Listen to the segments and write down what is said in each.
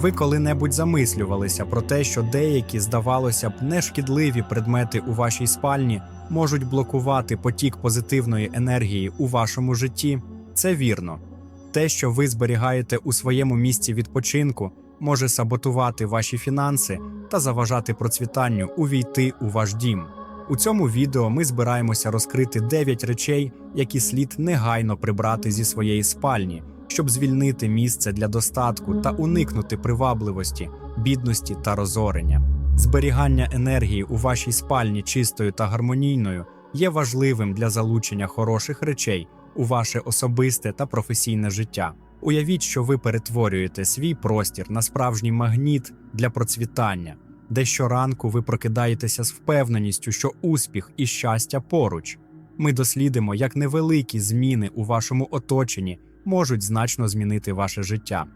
Ви коли-небудь замислювалися про те, що деякі, здавалося б, нешкідливі предмети у вашій спальні можуть блокувати потік позитивної енергії у вашому житті? Це вірно. Те, що ви зберігаєте у своєму місці відпочинку, може саботувати ваші фінанси та заважати процвітанню увійти у ваш дім. У цьому відео ми збираємося розкрити 9 речей, які слід негайно прибрати зі своєї спальні, щоб звільнити місце для достатку та уникнути привабливості, бідності та розорення. Зберігання енергії у вашій спальні чистою та гармонійною є важливим для залучення хороших речей у ваше особисте та професійне життя. Уявіть, що ви перетворюєте свій простір на справжній магніт для процвітання, де щоранку ви прокидаєтеся з впевненістю, що успіх і щастя поруч. Ми дослідимо, як невеликі зміни у вашому оточенні можуть значно змінити ваше життя.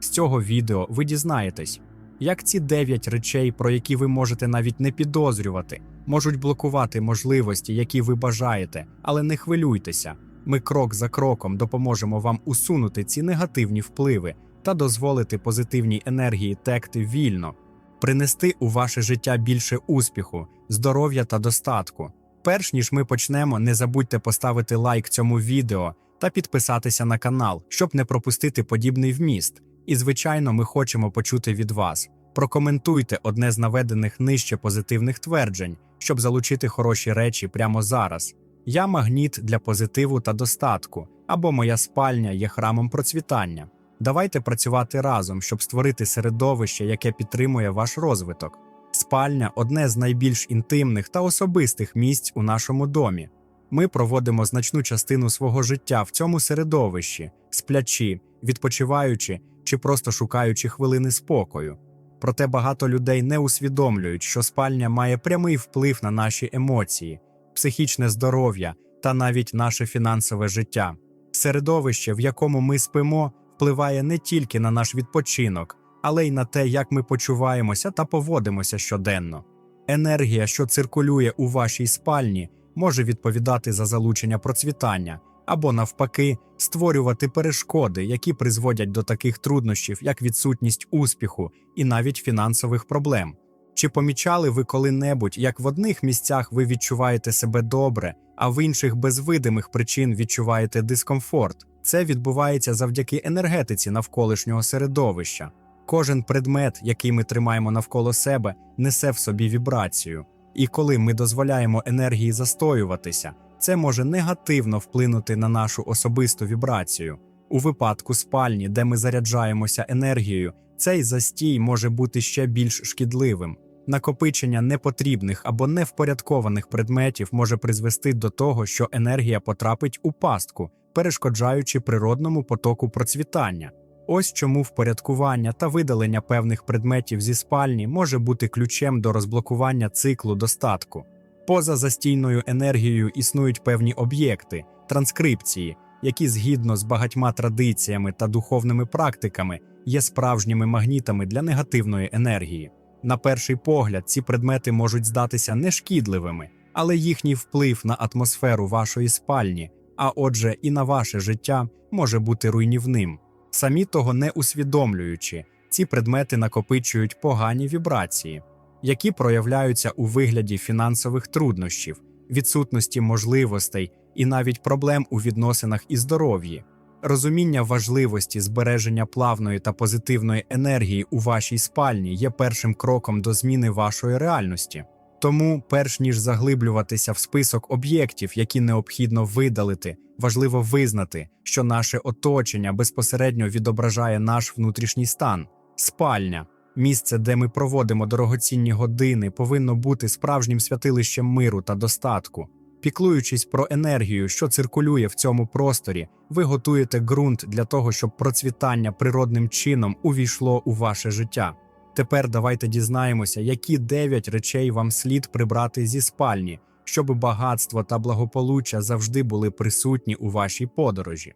З цього відео ви дізнаєтесь, як ці 9 речей, про які ви можете навіть не підозрювати, можуть блокувати можливості, які ви бажаєте, але не хвилюйтеся. Ми крок за кроком допоможемо вам усунути ці негативні впливи та дозволити позитивній енергії текти вільно, принести у ваше життя більше успіху, здоров'я та достатку. Перш ніж ми почнемо, не забудьте поставити лайк цьому відео та підписатися на канал, щоб не пропустити подібний вміст. І, звичайно, ми хочемо почути від вас. Прокоментуйте одне з наведених нижче позитивних тверджень, щоб залучити хороші речі прямо зараз. Я магніт для позитиву та достатку, або моя спальня є храмом процвітання. Давайте працювати разом, щоб створити середовище, яке підтримує ваш розвиток. Спальня одне з найбільш інтимних та особистих місць у нашому домі. Ми проводимо значну частину свого життя в цьому середовищі, сплячи, відпочиваючи чи просто шукаючи хвилини спокою. Проте багато людей не усвідомлюють, що спальня має прямий вплив на наші емоції, психічне здоров'я та навіть наше фінансове життя. Середовище, в якому ми спимо, впливає не тільки на наш відпочинок, але й на те, як ми почуваємося та поводимося щоденно. Енергія, що циркулює у вашій спальні, може відповідати за залучення процвітання або, навпаки, створювати перешкоди, які призводять до таких труднощів, як відсутність успіху і навіть фінансових проблем. Чи помічали ви коли-небудь, як в одних місцях ви відчуваєте себе добре, а в інших без видимих причин відчуваєте дискомфорт? Це відбувається завдяки енергетиці навколишнього середовища. Кожен предмет, який ми тримаємо навколо себе, несе в собі вібрацію. І коли ми дозволяємо енергії застоюватися, це може негативно вплинути на нашу особисту вібрацію. У випадку спальні, де ми заряджаємося енергією, цей застій може бути ще більш шкідливим. Накопичення непотрібних або невпорядкованих предметів може призвести до того, що енергія потрапить у пастку, перешкоджаючи природному потоку процвітання. Ось чому впорядкування та видалення певних предметів зі спальні може бути ключем до розблокування циклу достатку. Поза застійною енергією існують певні об'єкти, транскрипції, які згідно з багатьма традиціями та духовними практиками є справжніми магнітами для негативної енергії. На перший погляд, ці предмети можуть здатися нешкідливими, але їхній вплив на атмосферу вашої спальні, а отже, і на ваше життя, може бути руйнівним. Самі того не усвідомлюючи, ці предмети накопичують погані вібрації, які проявляються у вигляді фінансових труднощів, відсутності можливостей і навіть проблем у відносинах і здоров'ї. Розуміння важливості збереження плавної та позитивної енергії у вашій спальні є першим кроком до зміни вашої реальності. Тому, перш ніж заглиблюватися в список об'єктів, які необхідно видалити, важливо визнати, що наше оточення безпосередньо відображає наш внутрішній стан. Спальня, місце, де ми проводимо дорогоцінні години, повинно бути справжнім святилищем миру та достатку. Піклуючись про енергію, що циркулює в цьому просторі, ви готуєте ґрунт для того, щоб процвітання природним чином увійшло у ваше життя. Тепер давайте дізнаємося, які 9 речей вам слід прибрати зі спальні, щоб багатство та благополуччя завжди були присутні у вашій подорожі.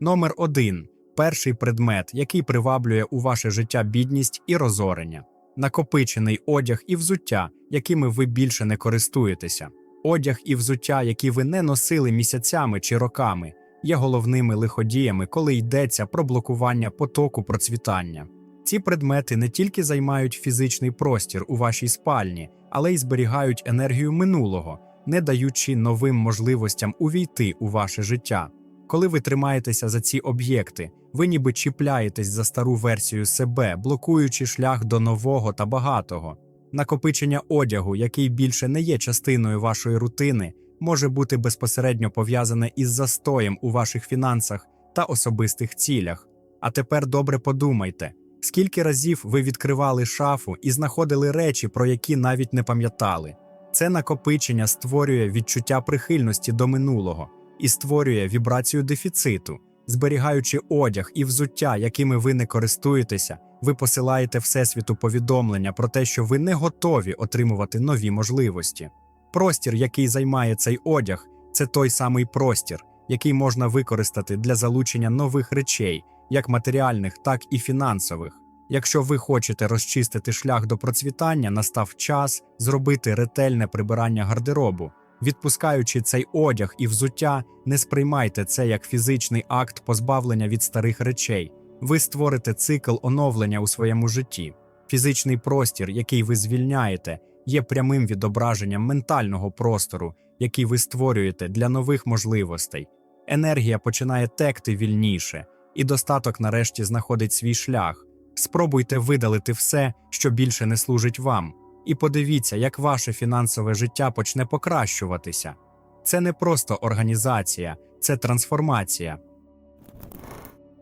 Номер 1. Перший предмет, який приваблює у ваше життя бідність і розорення. Накопичений одяг і взуття, якими ви більше не користуєтеся. Одяг і взуття, які ви не носили місяцями чи роками, є головними лиходіями, коли йдеться про блокування потоку процвітання. Ці предмети не тільки займають фізичний простір у вашій спальні, але й зберігають енергію минулого, не даючи новим можливостям увійти у ваше життя. Коли ви тримаєтеся за ці об'єкти, ви ніби чіпляєтесь за стару версію себе, блокуючи шлях до нового та багатого. Накопичення одягу, який більше не є частиною вашої рутини, може бути безпосередньо пов'язане із застоєм у ваших фінансах та особистих цілях. А тепер добре подумайте, скільки разів ви відкривали шафу і знаходили речі, про які навіть не пам'ятали. Це накопичення створює відчуття прихильності до минулого і створює вібрацію дефіциту. Зберігаючи одяг і взуття, якими ви не користуєтеся, ви посилаєте Всесвіту повідомлення про те, що ви не готові отримувати нові можливості. Простір, який займає цей одяг, це той самий простір, який можна використати для залучення нових речей, як матеріальних, так і фінансових. Якщо ви хочете розчистити шлях до процвітання, настав час зробити ретельне прибирання гардеробу. Відпускаючи цей одяг і взуття, не сприймайте це як фізичний акт позбавлення від старих речей. Ви створите цикл оновлення у своєму житті. Фізичний простір, який ви звільняєте, є прямим відображенням ментального простору, який ви створюєте для нових можливостей. Енергія починає текти вільніше, і достаток нарешті знаходить свій шлях. Спробуйте видалити все, що більше не служить вам, і подивіться, як ваше фінансове життя почне покращуватися. Це не просто організація, це трансформація.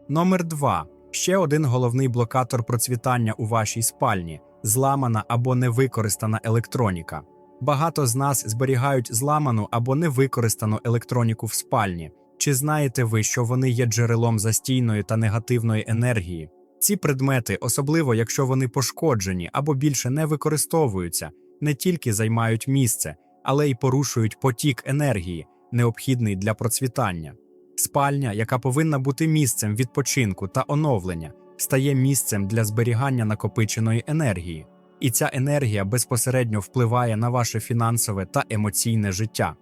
Номер 2. Ще один головний блокатор процвітання у вашій спальні зламана або невикористана електроніка. Багато з нас зберігають зламану або невикористану електроніку в спальні. Чи знаєте ви, що вони є джерелом застійної та негативної енергії? Ці предмети, особливо якщо вони пошкоджені або більше не використовуються, не тільки займають місце, але й порушують потік енергії, необхідний для процвітання. Спальня, яка повинна бути місцем відпочинку та оновлення, стає місцем для зберігання накопиченої енергії, і ця енергія безпосередньо впливає на ваше фінансове та емоційне життя.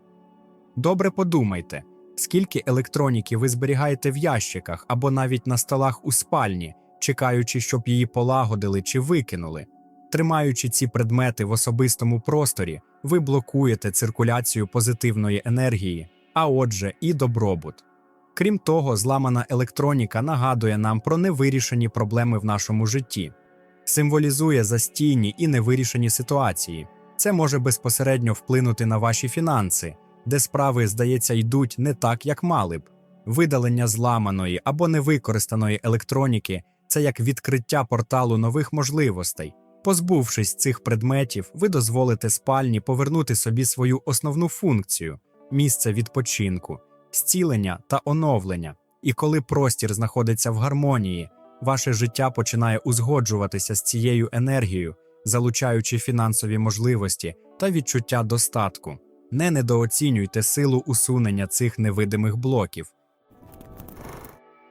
Добре подумайте, скільки електроніки ви зберігаєте в ящиках або навіть на столах у спальні, чекаючи, щоб її полагодили чи викинули. Тримаючи ці предмети в особистому просторі, ви блокуєте циркуляцію позитивної енергії, а отже, і добробут. Крім того, зламана електроніка нагадує нам про невирішені проблеми в нашому житті, символізує застійні і невирішені ситуації. Це може безпосередньо вплинути на ваші фінанси, де справи, здається, йдуть не так, як мали б. Видалення зламаної або невикористаної електроніки це як відкриття порталу нових можливостей. Позбувшись цих предметів, ви дозволите спальні повернути собі свою основну функцію місце відпочинку, зцілення та оновлення. І коли простір знаходиться в гармонії, ваше життя починає узгоджуватися з цією енергією, залучаючи фінансові можливості та відчуття достатку. Не недооцінюйте силу усунення цих невидимих блоків.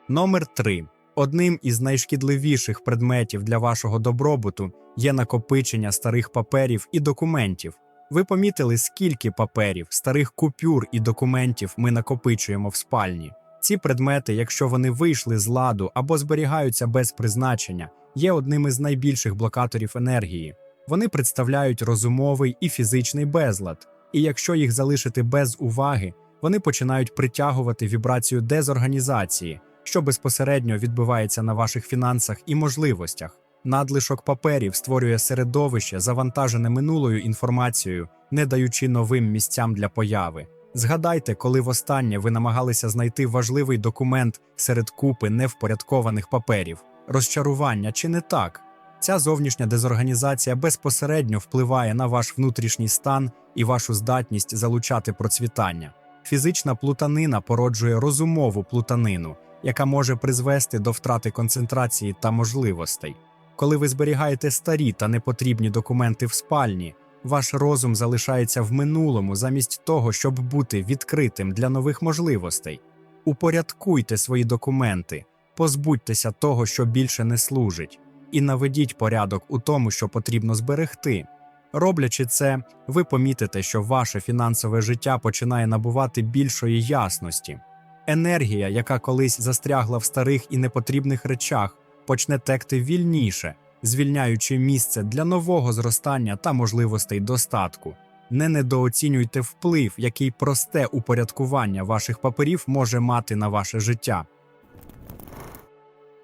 Номер 3. Одним із найшкідливіших предметів для вашого добробуту є накопичення старих паперів і документів. Ви помітили, скільки паперів, старих купюр і документів ми накопичуємо в спальні. Ці предмети, якщо вони вийшли з ладу або зберігаються без призначення, є одним із найбільших блокаторів енергії. Вони представляють розумовий і фізичний безлад, і якщо їх залишити без уваги, вони починають притягувати вібрацію дезорганізації, що безпосередньо відбивається на ваших фінансах і можливостях. Надлишок паперів створює середовище, завантажене минулою інформацією, не даючи новим місцям для появи. Згадайте, коли востаннє ви намагалися знайти важливий документ серед купи невпорядкованих паперів, розчарування чи не так. Ця зовнішня дезорганізація безпосередньо впливає на ваш внутрішній стан і вашу здатність залучати процвітання. Фізична плутанина породжує розумову плутанину, яка може призвести до втрати концентрації та можливостей. Коли ви зберігаєте старі та непотрібні документи в спальні, ваш розум залишається в минулому замість того, щоб бути відкритим для нових можливостей. Упорядкуйте свої документи, позбудьтеся того, що більше не служить, і наведіть порядок у тому, що потрібно зберегти. Роблячи це, ви помітите, що ваше фінансове життя починає набувати більшої ясності. Енергія, яка колись застрягла в старих і непотрібних речах, почне текти вільніше, звільняючи місце для нового зростання та можливостей достатку. Не недооцінюйте вплив, який просте упорядкування ваших паперів може мати на ваше життя.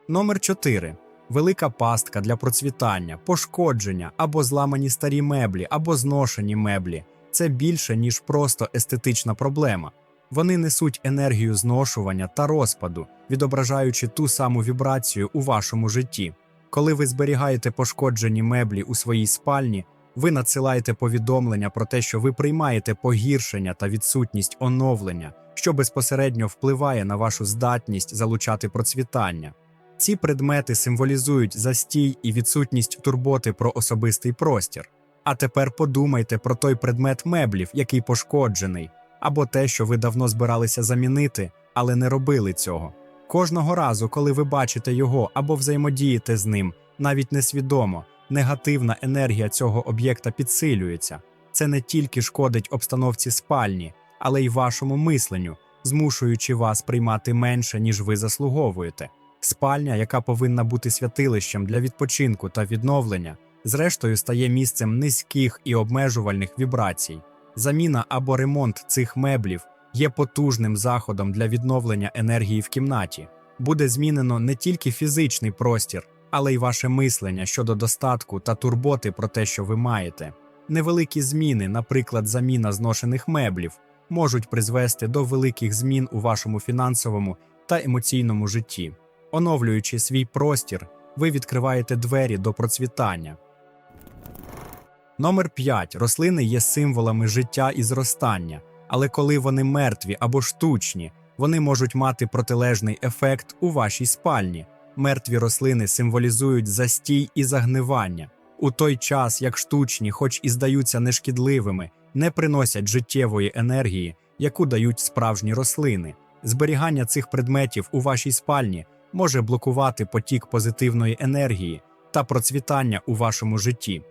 Номер 4. Велика пастка для процвітання, пошкодження або зламані старі меблі, або зношені меблі. Це більше, ніж просто естетична проблема. Вони несуть енергію зношування та розпаду, відображаючи ту саму вібрацію у вашому житті. Коли ви зберігаєте пошкоджені меблі у своїй спальні, ви надсилаєте повідомлення про те, що ви приймаєте погіршення та відсутність оновлення, що безпосередньо впливає на вашу здатність залучати процвітання. Ці предмети символізують застій і відсутність турботи про особистий простір. А тепер подумайте про той предмет меблів, який пошкоджений, або те, що ви давно збиралися замінити, але не робили цього. Кожного разу, коли ви бачите його або взаємодієте з ним, навіть несвідомо, негативна енергія цього об'єкта підсилюється. Це не тільки шкодить обстановці спальні, але й вашому мисленню, змушуючи вас приймати менше, ніж ви заслуговуєте. Спальня, яка повинна бути святилищем для відпочинку та відновлення, зрештою стає місцем низьких і обмежувальних вібрацій. Заміна або ремонт цих меблів є потужним заходом для відновлення енергії в кімнаті. Буде змінено не тільки фізичний простір, але й ваше мислення щодо достатку та турботи про те, що ви маєте. Невеликі зміни, наприклад, заміна зношених меблів, можуть призвести до великих змін у вашому фінансовому та емоційному житті. Оновлюючи свій простір, ви відкриваєте двері до процвітання. Номер 5. Рослини є символами життя і зростання, але коли вони мертві або штучні, вони можуть мати протилежний ефект у вашій спальні. Мертві рослини символізують застій і загнивання, у той час як штучні, хоч і здаються нешкідливими, не приносять життєвої енергії, яку дають справжні рослини. Зберігання цих предметів у вашій спальні може блокувати потік позитивної енергії та процвітання у вашому житті.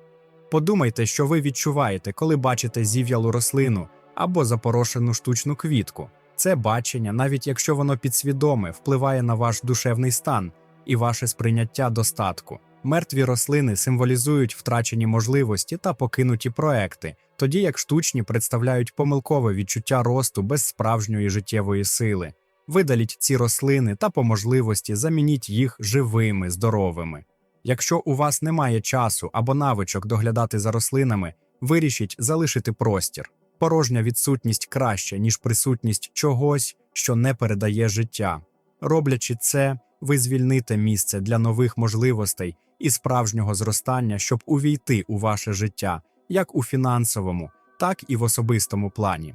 Подумайте, що ви відчуваєте, коли бачите зів'ялу рослину або запорошену штучну квітку. Це бачення, навіть якщо воно підсвідоме, впливає на ваш душевний стан і ваше сприйняття достатку. Мертві рослини символізують втрачені можливості та покинуті проекти, тоді як штучні представляють помилкове відчуття росту без справжньої життєвої сили. Видаліть ці рослини та по можливості замініть їх живими, здоровими. Якщо у вас немає часу або навичок доглядати за рослинами, вирішіть залишити простір. Порожня відсутність краще, ніж присутність чогось, що не передає життя. Роблячи це, ви звільните місце для нових можливостей і справжнього зростання, щоб увійти у ваше життя, як у фінансовому, так і в особистому плані.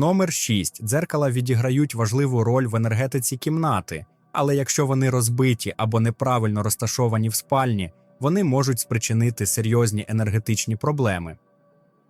Номер 6. Дзеркала відіграють важливу роль в енергетиці кімнати, але якщо вони розбиті або неправильно розташовані в спальні, вони можуть спричинити серйозні енергетичні проблеми.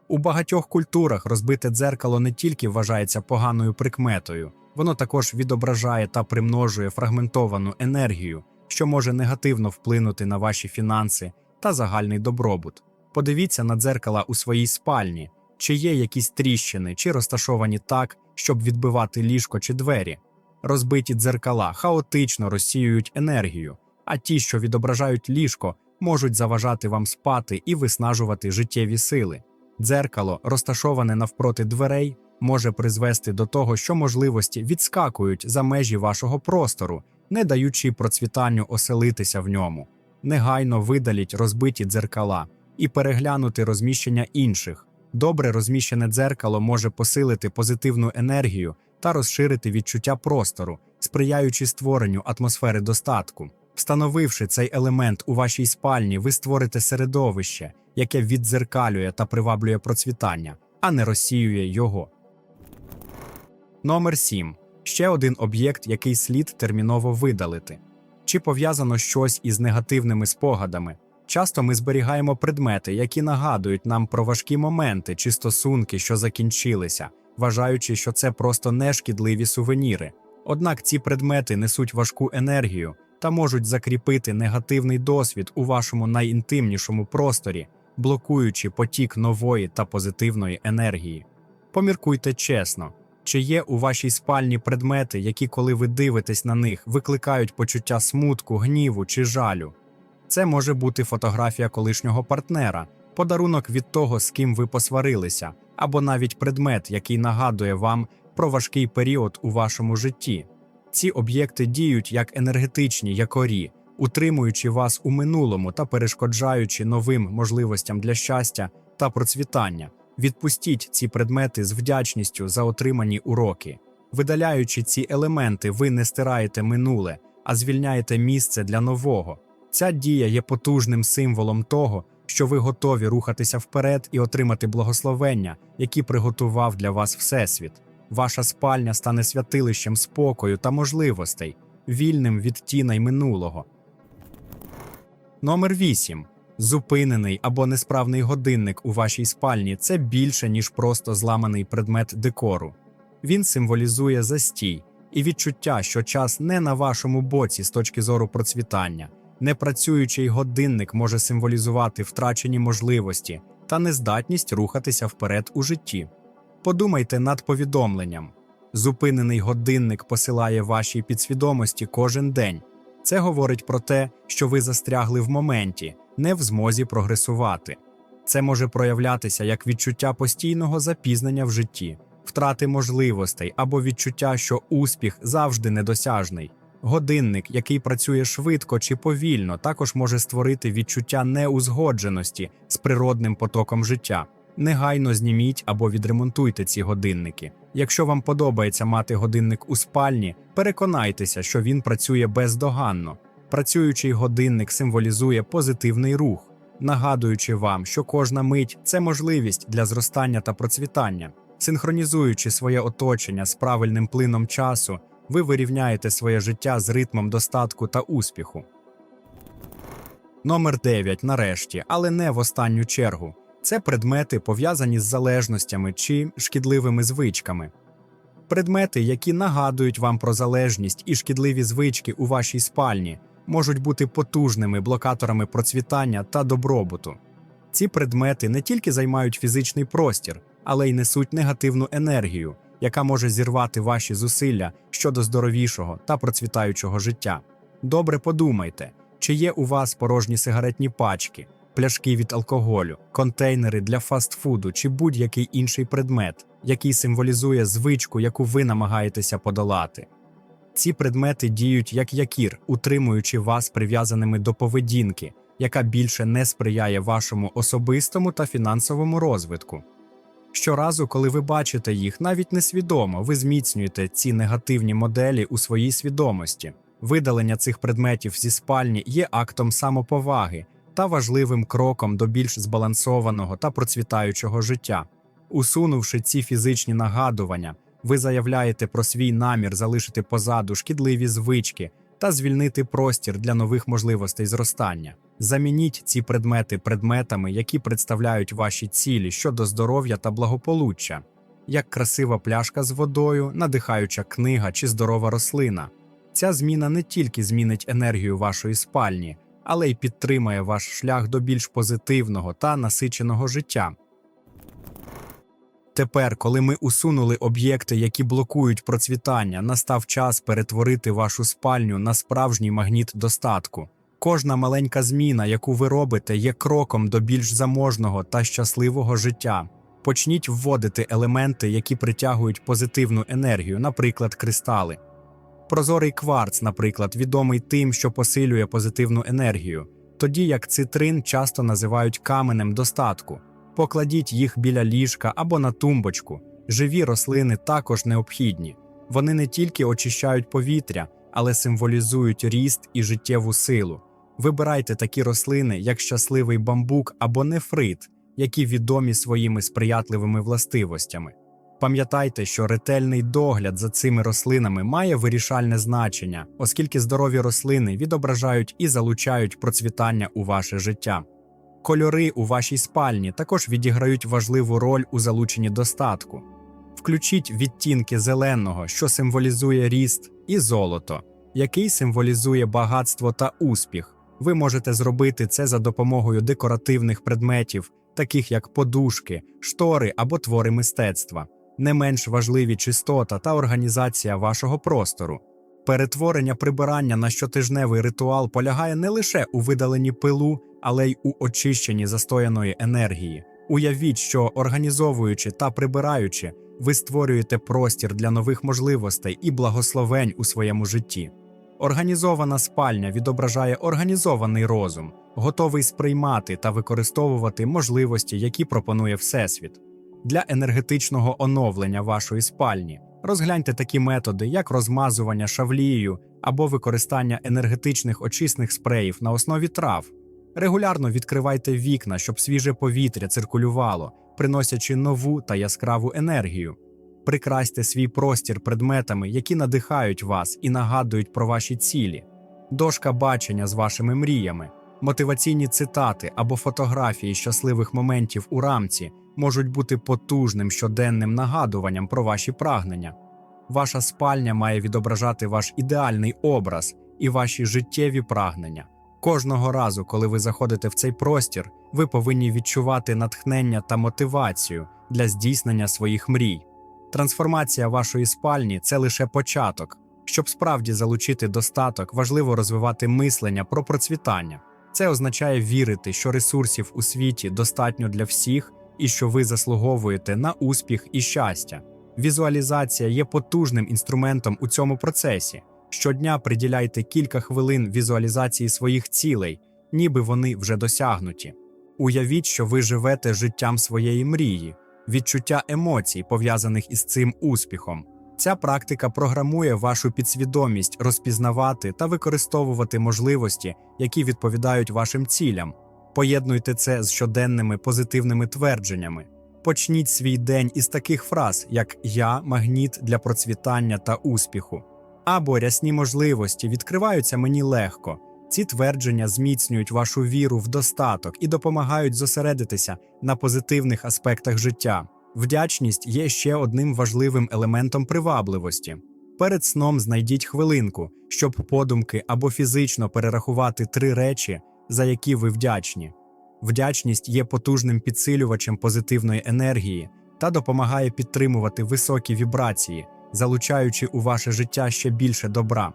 У багатьох культурах розбите дзеркало не тільки вважається поганою прикметою, воно також відображає та примножує фрагментовану енергію, що може негативно вплинути на ваші фінанси та загальний добробут. Подивіться на дзеркала у своїй спальні, чи є якісь тріщини, чи розташовані так, щоб відбивати ліжко чи двері. Розбиті дзеркала хаотично розсіюють енергію, а ті, що відображають ліжко, можуть заважати вам спати і виснажувати життєві сили. Дзеркало, розташоване навпроти дверей, може призвести до того, що можливості відскакують за межі вашого простору, не даючи процвітанню оселитися в ньому. Негайно видаліть розбиті дзеркала і переглянути розміщення інших. Добре розміщене дзеркало може посилити позитивну енергію та розширити відчуття простору, сприяючи створенню атмосфери достатку. Встановивши цей елемент у вашій спальні, ви створите середовище, яке віддзеркалює та приваблює процвітання, а не розсіює його. Номер 7. Ще один об'єкт, який слід терміново видалити. Чи пов'язано щось із негативними спогадами? Часто ми зберігаємо предмети, які нагадують нам про важкі моменти чи стосунки, що закінчилися, вважаючи, що це просто нешкідливі сувеніри. Однак ці предмети несуть важку енергію та можуть закріпити негативний досвід у вашому найінтимнішому просторі, блокуючи потік нової та позитивної енергії. Поміркуйте чесно, Чи є у вашій спальні предмети, які, коли ви дивитесь на них, викликають почуття смутку, гніву чи жалю? Це може бути фотографія колишнього партнера, подарунок від того, з ким ви посварилися, або навіть предмет, який нагадує вам про важкий період у вашому житті. Ці об'єкти діють як енергетичні якорі, утримуючи вас у минулому та перешкоджаючи новим можливостям для щастя та процвітання. Відпустіть ці предмети з вдячністю за отримані уроки. Видаляючи ці елементи, ви не стираєте минуле, а звільняєте місце для нового. Ця дія є потужним символом того, що ви готові рухатися вперед і отримати благословення, які приготував для вас Всесвіт. Ваша спальня стане святилищем спокою та можливостей, вільним від тіней минулого. Номер 8. Зупинений або несправний годинник у вашій спальні це більше, ніж просто зламаний предмет декору. Він символізує застій і відчуття, що час не на вашому боці з точки зору процвітання. Непрацюючий годинник може символізувати втрачені можливості та нездатність рухатися вперед у житті. Подумайте над повідомленням. Зупинений годинник посилає вашій підсвідомості кожен день. Це говорить про те, що ви застрягли в моменті, не в змозі прогресувати. Це може проявлятися як відчуття постійного запізнення в житті, втрати можливостей або відчуття, що успіх завжди недосяжний. Годинник, який працює швидко чи повільно, також може створити відчуття неузгодженості з природним потоком життя. Негайно зніміть або відремонтуйте ці годинники. Якщо вам подобається мати годинник у спальні, переконайтеся, що він працює бездоганно. Працюючий годинник символізує позитивний рух, нагадуючи вам, що кожна мить це можливість для зростання та процвітання. Синхронізуючи своє оточення з правильним плином часу, ви вирівняєте своє життя з ритмом достатку та успіху. Номер 9. Нарешті, але не в останню чергу. Це предмети, пов'язані з залежностями чи шкідливими звичками. Предмети, які нагадують вам про залежність і шкідливі звички у вашій спальні, можуть бути потужними блокаторами процвітання та добробуту. Ці предмети не тільки займають фізичний простір, але й несуть негативну енергію, яка може зірвати ваші зусилля щодо здоровішого та процвітаючого життя. Добре подумайте, чи є у вас порожні сигаретні пачки, пляшки від алкоголю, контейнери для фастфуду чи будь-який інший предмет, який символізує звичку, яку ви намагаєтеся подолати. Ці предмети діють як якір, утримуючи вас прив'язаними до поведінки, яка більше не сприяє вашому особистому та фінансовому розвитку. Щоразу, коли ви бачите їх, навіть несвідомо, ви зміцнюєте ці негативні моделі у своїй свідомості. Видалення цих предметів зі спальні є актом самоповаги та важливим кроком до більш збалансованого та процвітаючого життя. Усунувши ці фізичні нагадування, ви заявляєте про свій намір залишити позаду шкідливі звички та звільнити простір для нових можливостей зростання. Замініть ці предмети предметами, які представляють ваші цілі щодо здоров'я та благополуччя, як красива пляшка з водою, надихаюча книга чи здорова рослина. Ця зміна не тільки змінить енергію вашої спальні, але й підтримає ваш шлях до більш позитивного та насиченого життя. Тепер, коли ми усунули об'єкти, які блокують процвітання, настав час перетворити вашу спальню на справжній магніт достатку. Кожна маленька зміна, яку ви робите, є кроком до більш заможного та щасливого життя. Почніть вводити елементи, які притягують позитивну енергію, наприклад, кристали. Прозорий кварц, наприклад, відомий тим, що посилює позитивну енергію, тоді як цитрин часто називають каменем достатку. Покладіть їх біля ліжка або на тумбочку. Живі рослини також необхідні. Вони не тільки очищають повітря, але символізують ріст і життєву силу. Вибирайте такі рослини, як щасливий бамбук або нефрит, які відомі своїми сприятливими властивостями. Пам'ятайте, що ретельний догляд за цими рослинами має вирішальне значення, оскільки здорові рослини відображають і залучають процвітання у ваше життя. Кольори у вашій спальні також відіграють важливу роль у залученні достатку. Включіть відтінки зеленого, що символізує ріст, і золото, який символізує багатство та успіх. Ви можете зробити це за допомогою декоративних предметів, таких як подушки, штори або твори мистецтва. Не менш важливі чистота та організація вашого простору. Перетворення прибирання на щотижневий ритуал полягає не лише у видаленні пилу, але й у очищенні застояної енергії. Уявіть, що організовуючи та прибираючи, ви створюєте простір для нових можливостей і благословень у своєму житті. Організована спальня відображає організований розум, готовий сприймати та використовувати можливості, які пропонує Всесвіт. Для енергетичного оновлення вашої спальні розгляньте такі методи, як розмазування шавлією або використання енергетичних очисних спреїв на основі трав. Регулярно відкривайте вікна, щоб свіже повітря циркулювало, приносячи нову та яскраву енергію. Прикрасьте свій простір предметами, які надихають вас і нагадують про ваші цілі, дошка бачення з вашими мріями, мотиваційні цитати або фотографії щасливих моментів у рамці можуть бути потужним щоденним нагадуванням про ваші прагнення. Ваша спальня має відображати ваш ідеальний образ і ваші життєві прагнення. Кожного разу, коли ви заходите в цей простір, ви повинні відчувати натхнення та мотивацію для здійснення своїх мрій. Трансформація вашої спальні це лише початок. Щоб справді залучити достаток, важливо розвивати мислення про процвітання. Це означає вірити, що ресурсів у світі достатньо для всіх і що ви заслуговуєте на успіх і щастя. Візуалізація є потужним інструментом у цьому процесі. Щодня приділяйте кілька хвилин візуалізації своїх цілей, ніби вони вже досягнуті. Уявіть, що ви живете життям своєї мрії, відчуття емоцій, пов'язаних із цим успіхом. Ця практика програмує вашу підсвідомість розпізнавати та використовувати можливості, які відповідають вашим цілям. Поєднуйте це з щоденними позитивними твердженнями. Почніть свій день із таких фраз, як Я магніт для процвітання та успіху, або рясні можливості відкриваються мені легко. Ці твердження зміцнюють вашу віру в достаток і допомагають зосередитися на позитивних аспектах життя. Вдячність є ще одним важливим елементом привабливості. Перед сном знайдіть хвилинку, щоб подумки або фізично перерахувати три речі, за які ви вдячні. Вдячність є потужним підсилювачем позитивної енергії та допомагає підтримувати високі вібрації, залучаючи у ваше життя ще більше добра.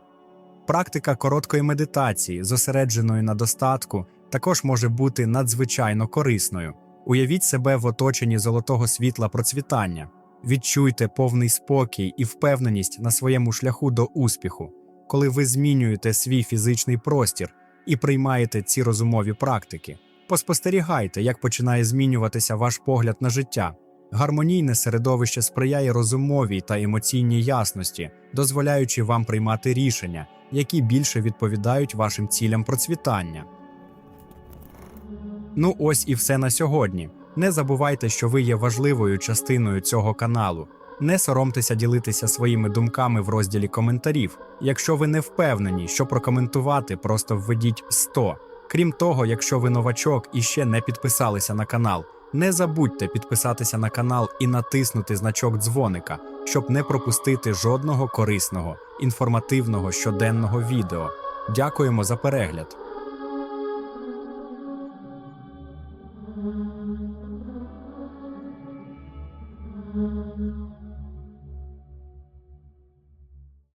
Практика короткої медитації, зосередженої на достатку, також може бути надзвичайно корисною. Уявіть себе в оточенні золотого світла процвітання, відчуйте повний спокій і впевненість на своєму шляху до успіху, коли ви змінюєте свій фізичний простір і приймаєте ці розумові практики. Поспостерігайте, як починає змінюватися ваш погляд на життя. Гармонійне середовище сприяє розумовій та емоційній ясності, дозволяючи вам приймати рішення, які більше відповідають вашим цілям процвітання. Ну ось і все на сьогодні. Не забувайте, що ви є важливою частиною цього каналу. Не соромтеся ділитися своїми думками в розділі коментарів. Якщо ви не впевнені, що прокоментувати, просто введіть 100. Крім того, якщо ви новачок і ще не підписалися на канал, не забудьте підписатися на канал і натиснути значок дзвоника, щоб не пропустити жодного корисного, інформативного щоденного відео. Дякуємо за перегляд!